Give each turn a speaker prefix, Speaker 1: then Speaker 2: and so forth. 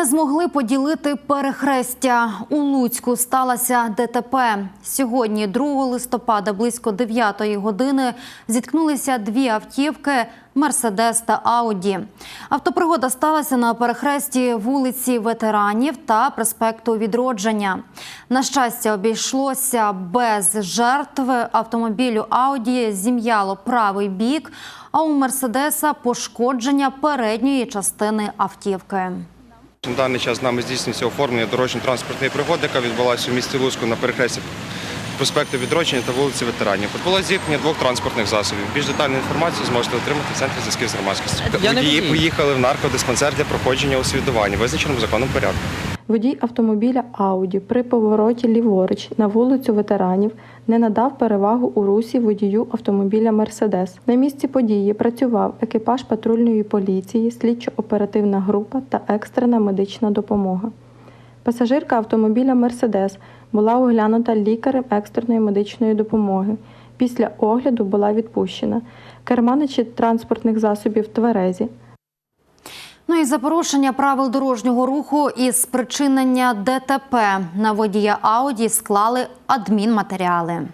Speaker 1: Не змогли поділити перехрестя. У Луцьку сталося ДТП. Сьогодні, 2 листопада, близько 9 години, зіткнулися дві автівки Мерседес та Ауді. Автопригода сталася на перехресті вулиці ветеранів та проспекту Відродження. На щастя, обійшлося без жертв. Автомобілю Ауді зім'яло правий бік, а у Мерседеса пошкодження передньої частини автівки.
Speaker 2: На даний час з нами здійснюється оформлення дорожньо-транспортної пригоди, яка відбулася у місті Луцьку на перехресті проспекту Відродження та вулиці Ветеранів. Відбулося зіткнення двох транспортних засобів. Більш детальну інформацію зможете отримати в центрі зв'язків з громадськістю. Водії поїхали в наркодиспансер для проходження освідування, визначеному законом порядку.
Speaker 3: Водій автомобіля Ауді при повороті ліворуч на вулицю ветеранів не надав перевагу у русі водію автомобіля Мерседес. На місці події працював екіпаж патрульної поліції, слідчо-оперативна група та екстрена медична допомога. Пасажирка автомобіля Мерседес була оглянута лікарем екстреної медичної допомоги. Після огляду була відпущена. Керманичі транспортних засобів тверезі.
Speaker 1: Ну і за порушення правил дорожнього руху і спричинення ДТП на водія Ауді склали адмінматеріали.